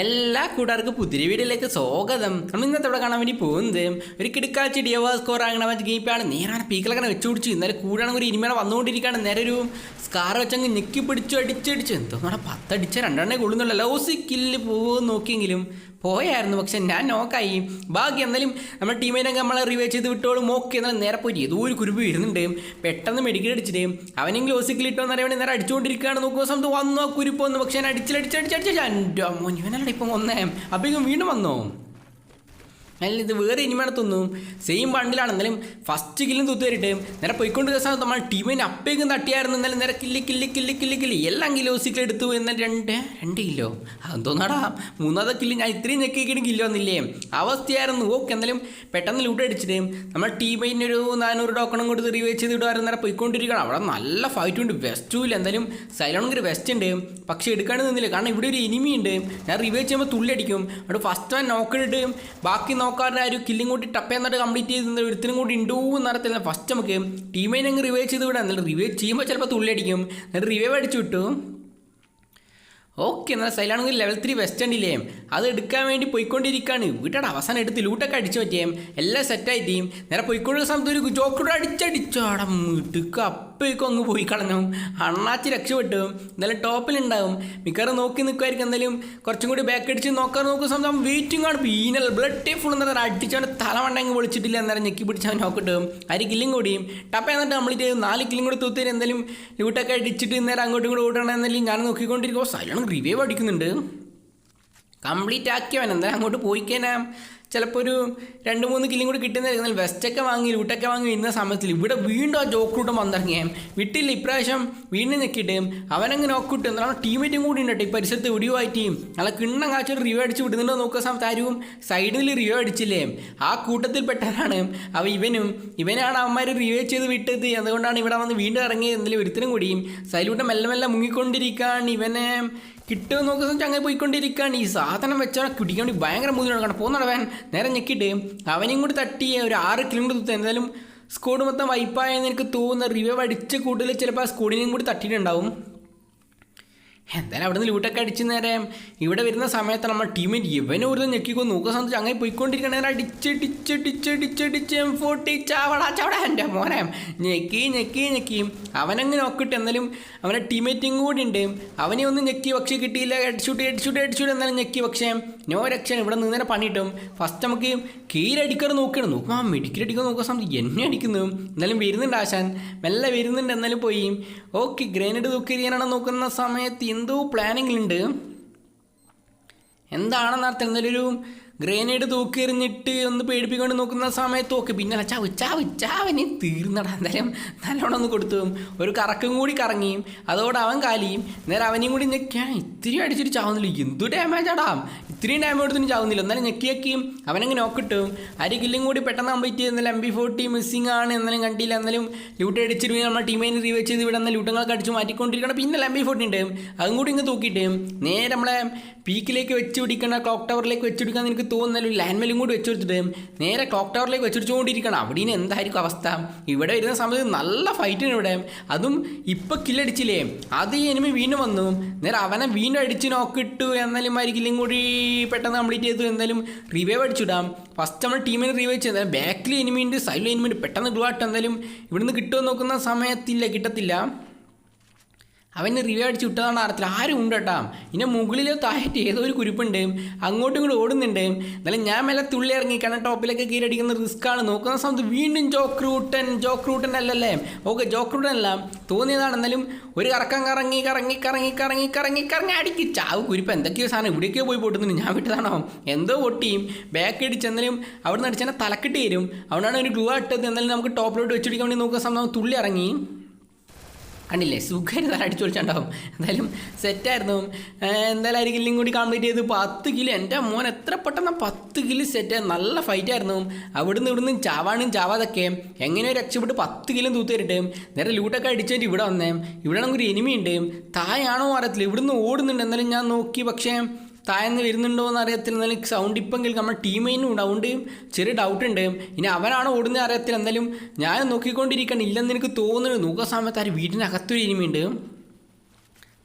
എല്ലാ കൂട്ടുകാർക്കും പുതിരി വീഡിയോയിലേക്ക് സ്വാഗതം. നമ്മൾ ഇന്നത്തെ ഇവിടെ കാണാൻ വേണ്ടി പോകുന്നത് ഒരു കിടക്കാച്ചി ഡിയോ സ്കോർ അങ്ങനെ വെച്ച് ഗെയിപ്പാണ് നേരാണ് പീക്കിലൊക്കെ വെച്ചു പിടിച്ചു. ഇന്നലെ കൂടാണെങ്കിൽ ഒരു ഇനിമേടെ വന്നുകൊണ്ടിരിക്കുകയാണ്. നേരെ ഒരു സ്കാർ വെച്ചങ്ങ് ഞെക്കി പിടിച്ചു അടിച്ചടിച്ചു എന്തോ നമ്മുടെ പത്തടിച്ച രണ്ടെണ്ണേ കൊള്ളുന്നുള്ള. ഓസി കില്ല് പോകുമെന്ന് നോക്കിയെങ്കിലും പോയായിരുന്നു. പക്ഷെ ഞാൻ നോക്കായി. ബാക്കി എന്നാലും നമ്മുടെ ടീമിനെ നമ്മളെ റിവൈവ് ചെയ്ത് വിട്ടോളും. മോക്ക് എന്നാലും നേരെ പോയി. ഏതോ ഒരു കുരുപ്പ് വരുന്നുണ്ട്. പെട്ടെന്ന് മെഡിക്കൽ അടിച്ചിട്ട് അവനെങ്കിലും ഹോസ്പിറ്റലിൽ ഇട്ടോ എന്ന് വേണ്ടി നേരെ അടിച്ചുകൊണ്ടിരിക്കുകയാണ് നോക്കുമ്പോൾ സമയത്ത് വന്നു കുരുപ്പ് വന്നു. പക്ഷെ ഞാൻ അടിച്ചിലടിച്ചടിച്ചടിച്ചു എന്റെ അമ്മോ ഇവനല്ലേ ഇപ്പം വന്നേ. അപ്പം വീണ്ടും വന്നോ? അല്ല ഇത് വേറെ ഇനിമേടത്തൊന്നും സെയിം ബണ്ടിലാണ് എന്നാലും ഫസ്റ്റ് കില്ലും തൂത്ത് തരിട്ട് നേരെ പോയിക്കൊണ്ട് ദിവസം നമ്മൾ ടീമിന് അപ്പേക്കും തട്ടിയായിരുന്നു. എന്നാലും നേരെ കില്ലി കില്ലി കില്ലി കില്ലി കില്ലി എല്ലാം കിലോ സിക്കിൽ എടുത്തു. എന്നാൽ രണ്ട് രണ്ട് കിലോ അതെന്തോന്നാടാ? മൂന്നാമത്തെ കില്ല് ഞാൻ ഇത്രയും ഞെക്കിക്കിട്ട് കില്ല് വന്നില്ലേ? അവസ്ഥയായിരുന്നു. ഓക്കെ എന്നാലും പെട്ടെന്ന് ലൂട്ട് അടിച്ചിട്ട് നമ്മൾ ടീമിന് ഒരു നാനൂറ് ടോക്കണും കൊടുത്ത് റിവൈവ് ചെയ്ത് വിടുവായിരുന്നു. നേരെ പോയിക്കൊണ്ടിരിക്കണം അവിടെ നല്ല ഫൈറ്റ് ഉണ്ട്. വെസ്റ്റും ഇല്ല. എന്തായാലും സൈലോണെങ്കിൽ വെസ്റ്റ് ഉണ്ട്. പക്ഷേ എടുക്കാണ്ട് നിന്നില്ല. കാരണം ഇവിടെ ഒരു എനിമി ഉണ്ട്. ഞാൻ റിവൈവ് ചെയ്യുമ്പോൾ തുള്ളി അടിക്കും. അവിടെ ഫസ്റ്റ് വൺ നോക്കിയിട്ട് ബാക്കി നോക്കാറുടെ ആ ഒരു കില്ലും കൂടി ടപ്പ് എന്നിട്ട് കംപ്ലീറ്റ് ചെയ്ത് ഒരുത്തിനും കൂടി ഉണ്ടോ എന്നറിയത്തില്ല ഫസ്റ്റ് നമുക്ക് ടീമിനെ അങ്ങ് റിവൈവ് ചെയ്ത് വിടാം. എന്നിട്ട് റിവൈവ് ചെയ്യുമ്പോൾ ചിലപ്പോൾ തുള്ളി അടിക്കും. എന്നിട്ട് റിവൈവ് അടിച്ചു വിട്ടു. ഓക്കെ എന്നാൽ സൈലാണെങ്കിൽ ലെവൽ ത്രീ വെസ്റ്റ് ഉണ്ടില്ലേ അത് എടുക്കാൻ വേണ്ടി പോയിക്കൊണ്ടിരിക്കുകയാണ് വീട്ടാട് അവസാനം എടുത്ത് ലൂട്ടൊക്കെ അടിച്ചു പറ്റിയേം. എല്ലാം സെറ്റായിട്ട് നേരെ പോയിക്കൊണ്ടുള്ള സമയത്ത് ഒരു ജോക്കൂടെ അടിച്ചടിച്ചു. അവിടെ മിടുക്ക്. അപ്പോഴേക്കും അങ്ങ് പോയി കളഞ്ഞു. അണ്ണാച്ചി രക്ഷപ്പെട്ടു. എന്തായാലും ടോപ്പിലുണ്ടാവും മിക്കവാറും നോക്കി നിൽക്കുമായിരിക്കും എന്തായാലും. കുറച്ചും കൂടി ബാക്ക് അടിച്ച് നോക്കാൻ നോക്കുന്ന സമയത്ത് വെയിറ്റിംഗ് ആണ്. പീനൽ ബ്ലഡ് ഫുൾ എന്താ അടിച്ചവന്റെ തലമണ്ട അങ്ങ് വിളിച്ചിട്ടില്ല അന്നേരം ഞെക്കി പിടിച്ച് അവൻ നോക്കിട്ട് അരി കില്ലും കൂടിയും ടപ്പ എന്നിട്ട് നമ്മളിട്ട് നാല് കില്ലും കൂടി തൂത്തി എന്തായാലും ലൂട്ടൊക്കെ അടിച്ചിട്ട് നേരെ അങ്ങോട്ടും കൂടി ഓടണം എന്നാലും ഞാൻ നോക്കിക്കൊണ്ടിരിക്കുമ്പോൾ സൈലാണ് റിവൈവ് അടിക്കുന്നുണ്ട്. കംപ്ലീറ്റ് ആക്കിയവൻ എന്തായാലും അങ്ങോട്ട് പോയി കഴിഞ്ഞാൽ ചിലപ്പോൾ ഒരു രണ്ട് മൂന്ന് കില്ലും കൂടി കിട്ടുന്നതായിരിക്കും വെസ്റ്റൊക്കെ വാങ്ങി ലൂട്ടൊക്കെ വാങ്ങി ഇന്ന സമയത്തിൽ ഇവിടെ വീണ്ടും ആ ജോക്കൂട്ടം വന്നിറങ്ങിയാൽ വിട്ടില്ല ഇപ്രാവശ്യം വീണ്ടും നിൽക്കിയിട്ട് അവനങ്ങ് നോക്കിട്ട് എന്താണ് ടീമേറ്റും കൂടി ഉണ്ട് ഈ പരിസരത്ത് വീഡിയോ ആയിട്ട് നല്ല കിണ്ണം കാച്ചൊരു റിവ്യൂ അടിച്ച് വിടുന്നുണ്ടോ നോക്കുന്ന സമയത്ത് ആരും സൈഡിൽ റിവ്യൂ അടിച്ചില്ലേ? ആ കൂട്ടത്തിൽ പെട്ടവരാണ്. അവ ഇവനും ഇവനാണ് അവന്മാർ റിവ്യൂ ചെയ്ത് വിട്ടത്. അതുകൊണ്ടാണ് ഇവിടെ വന്ന് വീണ്ടും ഇറങ്ങിയത്. എന്തെങ്കിലും ഒരുത്തിനും കൂടിയും സൈലൂട്ടം മെല്ലെ മെല്ലെ മുങ്ങിക്കൊണ്ടിരിക്കാൻ ഇവനെ കിട്ടുമെന്ന് നോക്കുന്ന വെച്ചാൽ അങ്ങനെ പോയിക്കൊണ്ടിരിക്കുകയാണ്. ഈ സാധനം വെച്ചാൽ കുടിക്കാൻ ഭയങ്കര മൂന്നിലാണ് കാരണം പോകുന്നവൻ നേരെ ഞെക്കിയിട്ട് അവനെയും കൂടി തട്ടി ഒരു ആറ് കിലോമീറ്റർ തുത്ത എന്തായാലും സ്കോഡ് മൊത്തം വൈപ്പായെന്ന് എനിക്ക് തോന്നുന്ന. റിവൈവ് അടിച്ച് കൂടുതൽ ചിലപ്പോൾ ആ സ്കോഡിനെയും കൂടി തട്ടിയിട്ടുണ്ടാവും. എന്തായാലും അവിടെ നിന്ന് ലൂട്ടൊക്കെ അടിച്ച് നേരെ ഇവിടെ വരുന്ന സമയത്ത് നമ്മൾ ടീമിൽ ഇവനെ ഒരു ഞെക്കിക്കോ. നോക്കുന്ന സമയത്ത് അങ്ങനെ പോയിക്കൊണ്ടിരിക്കണ ടിച്ച് എം ഫോർട്ടി ചാവടാ ചാവടാ. എന്റെ മോനെ. ഞെക്കി ഞെക്കി ഞെക്കി. അവനങ്ങ് നോക്കിട്ട് എന്നാലും അവനെ ടീമേറ്റും കൂടി ഉണ്ട്. അവനെ ഒന്ന് ഞെക്കി പക്ഷേ കിട്ടിയില്ല. ഹെഡ്ഷൂട്ട് ഹെഡ്ഷൂട്ട് ഹെഡ്ഷൂട്ട് എന്നാലും ഞെക്കി പക്ഷേ നോ രക്ഷൻ ഇവിടെ നിന്ന് തന്നെ പണിയിട്ടും. ഫസ്റ്റ് നമുക്ക് കീരടിക്കാറ് നോക്കണം. നോക്കും ആ മെഡിക്കൽ അടിക്കാൻ നോക്കുന്ന സമയത്ത് എന്നെ അടിക്കുന്നു. എന്നാലും വരുന്നുണ്ട് ആശാൻ. മെല്ലെ വരുന്നുണ്ട്. എന്നാലും പോയി. ഓക്കെ ഗ്രനേഡ് തൂക്കിരിയാനാണ് നോക്കുന്ന സമയത്ത് എന്തോ പ്ലാനിങ്ങിലുണ്ട് എന്താണെന്നർത്ഥം എന്നാലും ഒരു തൂക്കി എറിഞ്ഞിട്ട് ഒന്ന് പേടിപ്പിക്കൊണ്ട് നോക്കുന്ന സമയത്ത് ഓക്കെ പിന്നെ ചാവ് ചാവ് ചാവനെ തീർന്നടാ എന്തായാലും നല്ലോണം ഒന്ന് കൊടുത്തു. ഒരു കറക്കും കൂടി കറങ്ങിയും അതോടെ അവൻ കാലിയും നേരെ അവനെയും കൂടി നിൽക്കാൻ ഇത്തിരി അടിച്ചിട്ട് ചാവുന്നില്ല എന്തു ഡാമേജ് ആടാം. ഇത്രയും ഡാമേജ് എടുത്തിട്ട് ചാവുന്നില്ല. എന്നാലും ഞെക്കി ഞെക്കിയും അവനങ്ങ് നോക്കിട്ടും ആര് കില്ലും കൂടി പെട്ടെന്ന് കംപ്ലീറ്റ് ചെയ്യുന്നില്ല എം ബി ഫോർട്ടി മിസ്സിംഗ് ആണ് എന്നാലും കണ്ടില്ല. എന്നാലും ലൂട്ട് അടിച്ചിട്ട് നമ്മുടെ ടീമിനെ റീവ് ചെയ്ത് ഇവിടെ നിന്ന് ലൂട്ടങ്ങളൊക്കെ അടിച്ച് മാറ്റിക്കൊണ്ടിരിക്കണം. പിന്നെ എം ബി ഫോർട്ടി ഉണ്ട്. അതും കൂടി ഇങ്ങ് തൂക്കിയിട്ട് നേരെ നമ്മളെ പീക്കിലേക്ക് വെച്ച് പിടിക്കണ ക്ലോക്ക് ടവറിലേക്ക് വെച്ച് പിടിക്കാൻ എനിക്ക് തോന്നുന്നല്ലോ ലാൻഡ് മെല്ലും കൂടി വെച്ച് കൊടുത്തിട്ട് നേരെ ക്ലോക്ക് ടവറിലേക്ക് വെച്ചുപിടിച്ചുകൊണ്ടിരിക്കണം അവിടെ ഇനി എന്തായിരിക്കും അവസ്ഥ? ഇവിടെ വരുന്ന സമയത്ത് നല്ല ഫൈറ്റിന് ഇവിടെ. അതും ഇപ്പൊ കില്ലടിച്ചില്ലേ അത് എനിമി വീണ്ടും വന്നു. നേരെ അവനെ വീണ്ടും അടിച്ച് നോക്കിട്ടു എന്നാലും ആയിരിക്കില്ലും കൂടി പെട്ടെന്ന് കംപ്ലീറ്റ് ചെയ്തു. എന്തായാലും റിവൈവ് അടിച്ചിടാം. ഫസ്റ്റ് നമ്മൾ ടീമിനെ റിവൈവ് ചെയ്താൽ ബാക്കിൽ എനിമി ഉണ്ട് സൈഡിൽ എനിമി ഉണ്ട്. പെട്ടെന്ന് ഗ്ലൂ ആയിട്ട് എന്തായാലും ഇവിടുന്ന് കിട്ടുമെന്ന് നോക്കുന്ന സമയത്തില്ല കിട്ടത്തില്ല. അവന് റിവ്യൂ അടിച്ച് വിട്ടതാണ് അറിയത്തില്ല ആരും ഉണ്ട് കേട്ടാ. ഇന്നെ മുകളിലോ താഴത്ത് ഏതോ ഒരു കുരിപ്പുണ്ട്. അങ്ങോട്ടും ഇങ്ങോട്ടും ഓടുന്നുണ്ട്. എന്നാലും ഞാൻ മേലെ തുള്ളി ഇറങ്ങി കാരണം ടോപ്പിലൊക്കെ കീഴടിക്കുന്ന ആണ്. നോക്കുന്ന സമയത്ത് വീണ്ടും ജോക്ക് റൂട്ടൻ അല്ലല്ലേ? ഓക്കെ ജോക്ക് റൂട്ടൻ അല്ല. തോന്നിയതാണ്. എന്നാലും ഒരു കറക്കം കറങ്ങി കറങ്ങി കറങ്ങി കറങ്ങി കറങ്ങി കറങ്ങി അടിക്ക്. ചാവ് കുരിപ്പ് എന്തൊക്കെയോ സാധനം. ഇവിടേക്കോ പോയി പൊട്ടുന്നു ഞാൻ വിട്ടതാണോ? എന്തോ പൊട്ടിയും ബാക്ക് അടിച്ചെന്നാലും അവിടെ നിന്ന് അടിച്ചാൽ തലക്കെട്ട് തരും അവിടെയാണ് ഒരു ഗ്ലൂ ഇട്ടത്. എന്നാലും നമുക്ക് ടോപ്പിലോട്ട് വെച്ചിടിക്കാൻ വേണ്ടി നോക്കുന്ന സമയം തുള്ളി ഇറങ്ങി. കണ്ടില്ലേ? സുഖമായിട്ട് തല അടിച്ചു പൊളിച്ചുണ്ടാവും എന്തായാലും സെറ്റായിരുന്നു എന്തായാലും ഒരു കില്ലും കൂടി കംപ്ലീറ്റ് ചെയ്ത് പത്ത് കിലോ എന്റെ മോൻ എത്ര പെട്ടെന്ന് പത്ത് കിലോ സെറ്റ് നല്ല ഫൈറ്റ് ആയിരുന്നു. അവിടുന്ന് ഇവിടുന്ന് ചാവാണും ചാവാതൊക്കെ. എങ്ങനെയോ രക്ഷപ്പെട്ട് പത്ത് കിലോ തൂത്ത് തരട്ടെ. നേരെ ലൂട്ടൊക്കെ അടിച്ചിട്ട് ഇവിടെ വന്നേ. ഇവിടെ ആണെങ്കിൽ ഒരു എനിമി ഉണ്ട്. തായാണോ അറിയത്തില്ല. ഇവിടുന്ന് ഓടുന്നുണ്ട്. എന്നാലും ഞാൻ നോക്കി. പക്ഷേ താഴ്ന്ന് വരുന്നുണ്ടോ എന്ന് അറിയത്തില്ല. എന്നാലും സൗണ്ട് ഇപ്പം കേൾക്കും. നമ്മുടെ ടീമിനും ഡൗണ്ട് ചെറിയ ഡൗട്ട് ഉണ്ട്. ഇനി അവനാണ് ഓടുന്നത് അറിയത്തില്ല. എന്നാലും ഞാൻ നോക്കിക്കൊണ്ടിരിക്കണം ഇല്ലെന്ന് എനിക്ക് തോന്നുന്നു. നോക്കുന്ന സമയത്ത് ആര് വീടിനകത്തൊരു ഇനിമയുണ്ട്.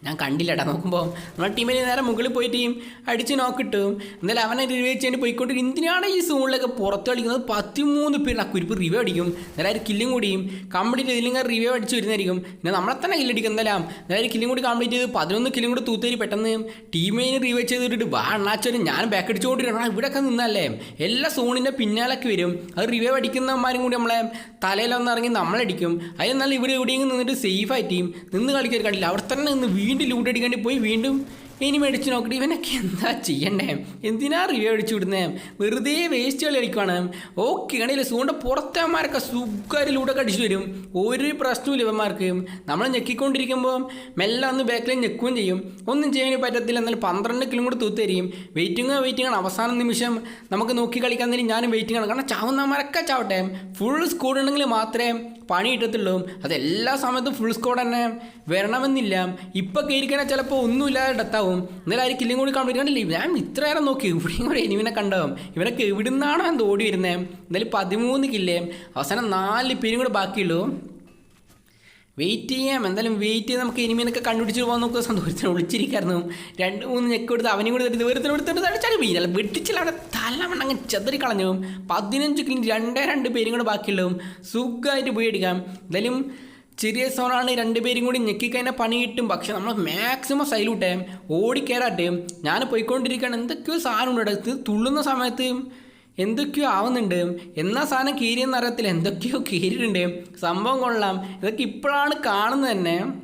ഞാൻ കണ്ടില്ലടാ. നോക്കുമ്പോൾ നമ്മുടെ ടീമിന് നേരെ മുകളിൽ പോയി ടീം അടിച്ച് നോക്കിട്ടും എന്നാലും അവനെ റിവ്യൂ ചെയ്യാൻ പോയിക്കൊണ്ട് എന്തിനാണ് ഈ സോണിലൊക്കെ പുറത്ത് കളിക്കുന്നത്? പത്തിമൂന്ന് പേര് ആ കുരിപ്പ് റിവ്യൂ അടിക്കും. എന്നാലും കില്ലും കൂടിയും കംപ്ലീറ്റ് ഇതിലും റിവ്യൂ അടിച്ച് വരുന്നതായിരിക്കും. പിന്നെ നമ്മളെ തന്നെ കില്ലടിക്കും എന്തായാലും. എന്നാലും കില്ലും കൂടി കംപ്ലീറ്റ് ചെയ്ത് പതിനൊന്ന് കില്ലും കൂടി തൂത്തേരി പെട്ടെന്ന് ടീമിനെ റിവ്യൂ ചെയ്തിട്ട് വാ അണ്ണാച്ചാലും ഞാൻ ബാക്ക് അടിച്ചുകൊണ്ടിരിക്കണം ഇവിടെയൊക്കെ നിന്നല്ലേ? എല്ലാ സോണിന്റെ പിന്നാലൊക്കെ വരും. അത് റിവ്യൂ അടിക്കുന്നവന്മാരും കൂടി നമ്മളെ തലയിലൊന്നിറങ്ങി നമ്മളടിക്കും. അതിൽ നല്ല ഇവിടെ എവിടെയെങ്കിലും നിന്നിട്ട് സേഫ് ആയി ടീം നിന്ന് കളിക്കാൻ കണ്ടില്ല. അവിടെ തന്നെ നിന്ന് വീണ്ടും ലൂട്ട് അടിക്കാണ്ട് പോയി വീണ്ടും ഇനി മേടിച്ച് നോക്കട്ടെ. ഇവനൊക്കെ എന്താ ചെയ്യണ്ടേ? എന്തിനാ റിവ്യൂ അടിച്ചു വിടുന്നേ? വെറുതെ വേസ്റ്റ് കളി കളിക്കുവാണ്. ഓക്കെ കണ്ടില്ല? സൂണ്ട പുറത്തേമാരൊക്കെ ലൂടൊക്കെ അടിച്ചു വരും. ഒരു പ്രശ്നവും ഇവന്മാർക്ക്. നമ്മൾ ഞെക്കിക്കൊണ്ടിരിക്കുമ്പോൾ മെല്ലെ ഒന്ന് ബാക്കിൽ ഞെക്കുകയും ചെയ്യും. ഒന്നും ചെയ്യാൻ പറ്റത്തില്ല. എന്നാൽ പന്ത്രണ്ട് കിലോ കൂടെ തൂത്തരിയും വെയിറ്റിംഗ് വെയിറ്റിംഗ് ആണ്. അവസാന നിമിഷം നമുക്ക് നോക്കി കളിക്കാൻ നേരം ഞാനും വെയിറ്റിംഗ് ആണ്. കാരണം ചാവുന്നവന്മാരൊക്കെ ചാവട്ടെ. ഫുൾ സ്കൂൾ ഉണ്ടെങ്കിൽ മാത്രമേ പണി കിട്ടത്തുള്ളൂ അത് എല്ലാ സമയത്തും ഫുൾ സ്കോർ തന്നെ വരണമെന്നില്ല. ഇപ്പം കയറിക്കണേ ചിലപ്പോൾ ഒന്നുമില്ലാതെ ഡെത്താവും. എന്നാലും ആര് കില്ലും കൂടി കംപ്ലീറ്റ് കണ്ടില്ല? ഞാൻ ഇത്ര നേരം നോക്കി. ഇവിടെയും കൂടെ ഇവനെ കണ്ടാവും ഇവനൊക്കെ എവിടുന്നാണോ എന്ത് ഓടി വരുന്നത് എന്തായാലും പതിമൂന്ന് കില്ലേ അവസാനം നാല് പേരും കൂടെ ബാക്കിയുള്ളൂ. വെയിറ്റ് ചെയ്യാം. എന്തായാലും വെയിറ്റ് ചെയ്ത് നമുക്ക് ഇനിമീനൊക്കെ കണ്ടുപിടിച്ച് പോകാൻ നോക്കുക സന്തോഷത്തിന് ഒളിച്ചിരിക്കായിരുന്നു രണ്ട് മൂന്ന് ഞെക്ക് കൊടുത്ത് അവനും കൂടി തട്ടി വെറുതെ എടുത്തിട്ട് അടിച്ചാൽ വീഴല്ല വെട്ടിച്ചില്ല. അവിടെ തലമണ്ണങ്ങ് ചെതറി കളഞ്ഞു. പതിനഞ്ച് കിലോ രണ്ടേ രണ്ട് പേരും കൂടെ ബാക്കിയുള്ളതും സുഖമായിട്ട് പോയി അടിക്കാം എന്തായാലും ചെറിയ സോണാണ് രണ്ട് രണ്ടുപേരും കൂടി ഞെക്കിക്കഴിഞ്ഞാൽ പണി കിട്ടും. പക്ഷേ നമ്മൾ മാക്സിമം സൈലൂട്ടേ ഓടിക്കയറാട്ടെ ഞാൻ പോയിക്കൊണ്ടിരിക്കുകയാണ്. എന്തൊക്കെയോ സാധനം ഉണ്ട്. തുള്ളുന്ന സമയത്ത് എന്തൊക്കെയോ ആവുന്നുണ്ട്. എന്നാ സാധനം കീരിയെന്ന് അറിയത്തില്ല. എന്തൊക്കെയോ കീരിയിട്ടുണ്ട്. സംഭവം കൊള്ളാം. ഇതൊക്കെ ഇപ്പോഴാണ് കാണുന്നത് തന്നെ.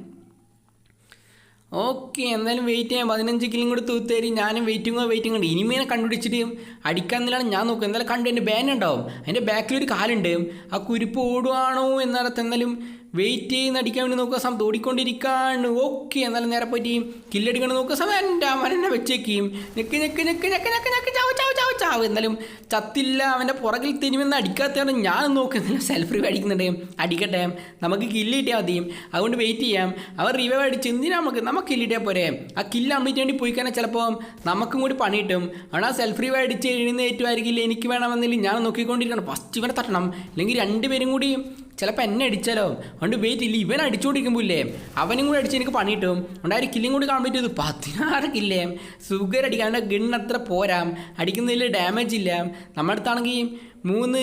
ഓക്കെ എന്തായാലും വെയിറ്റ് ചെയ്യാം. പതിനഞ്ച് കിലും കൂടി തൂത്തേരി ഞാനും വെയിറ്റിങ്ങോ വെയിറ്റിംഗ് ഉണ്ട്. ഇനിമേനെ കണ്ടുപിടിച്ചിട്ട് അടിക്കാന്നില്ലാണ് ഞാൻ നോക്കുക എന്തായാലും കണ്ടു എന്റെ ബാൻ ഉണ്ടാവും. അതിന്റെ ബാക്കിലൊരു കാലുണ്ട്. ആ കുരിപ്പ് ഓടുവാണോ എന്നറിയത്ത് എന്തായാലും വെയിറ്റ് ചെയ്യുന്ന അടിക്കാൻ വേണ്ടി നോക്കുക സമയത്ത് ഓടിക്കൊണ്ടിരിക്കാണ് ഓക്കെ എന്നാലും നേരെ പോയിട്ട് കില്ലടിക്കണം നോക്കുക സമയം എന്റെ അവൻ എന്നെ വെച്ചേക്കും. ഞെക്ക് ഞെക്ക് ഞെക്ക് ഞെക്ക് ഞെക്ക് ഞെക്ക് ചാവ് ചാവ് ചാവ് ചാവ്. എന്നാലും ചത്തില്ല അവന്റെ പുറകിൽ തിരുമെന്ന് അടിക്കാത്തതാണ് ഞാൻ നോക്കുന്നില്ല സെൽഫ് റിവൈവ് അടിക്കുന്നുണ്ട്. അടിക്കട്ടെ നമുക്ക് കില്ല് കിട്ടിയാൽ മതി. അതുകൊണ്ട് വെയിറ്റ് ചെയ്യാം. അവർ റിവൈവ് അടിച്ച് എന്തിനാ നമുക്ക് നമുക്ക് കില്ല് കിട്ടിയാൽ പോരെ? ആ കില്ല് കംപ്ലീറ്റ് വേണ്ടി പോയി കഴിഞ്ഞാൽ ചിലപ്പോൾ നമുക്കും കൂടി പണി കിട്ടും. അവിടെ ആ സെൽഫ് റിവൈവ് അടിച്ച് എഴുന്നേറ്റുമായിരിക്കില്ല എനിക്ക് വേണമെന്നില്ല. ഞാൻ നോക്കിക്കൊണ്ടിരിക്കണം ഫസ്റ്റ് ഇവനെ തട്ടണം. അല്ലെങ്കിൽ രണ്ടുപേരും കൂടി ചിലപ്പോൾ എന്നെ അടിച്ചാലോ? അതുകൊണ്ട് വെയിറ്റ് ഇല്ല. ഇവൻ അടിച്ചുകൊണ്ടിരിക്കുമ്പോൾ ഇല്ലേ? അവനും കൂടി അടിച്ച് എനിക്ക് പണി കിട്ടും. അതുകൊണ്ട് ആ ഒരു കില്ലും കൂടി കാണാൻ പറ്റിയത് പതിനാറ് കില്ലേ സുഗർ അടിക്കാണ്ട് ഗണ്ണത്ര പോരാ. അടിക്കുന്നതിൽ ഡാമേജ് ഇല്ല. നമ്മുടെ അടുത്താണെങ്കിൽ മൂന്ന്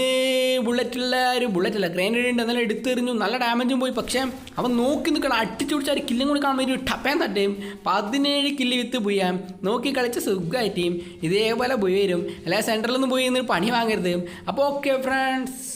ബുള്ളറ്റുള്ള ഒരു ബുള്ളറ്റല്ല ഗ്രൈനഡ് ഉണ്ട്. എന്നാലും എടുത്തെറിഞ്ഞു. നല്ല ഡാമേജും പോയി. പക്ഷേ അവൻ നോക്കി നിൽക്കണം അടിച്ചു പിടിച്ച ഒരു കില്ലും കൂടി കാണാൻ വേണ്ടി ടപ്പേൻ തട്ടേം. പതിനേഴ് കില്ല് വിത്ത് പോയാം നോക്കി കളിച്ച് സുഖമായിട്ടേം ഇതേപോലെ പോയി വരും. അല്ലാതെ സെന്ററിൽ നിന്ന് പോയി നിന്ന് പണി വാങ്ങരുത്. അപ്പോൾ ഓക്കെ ഫ്രണ്ട്സ്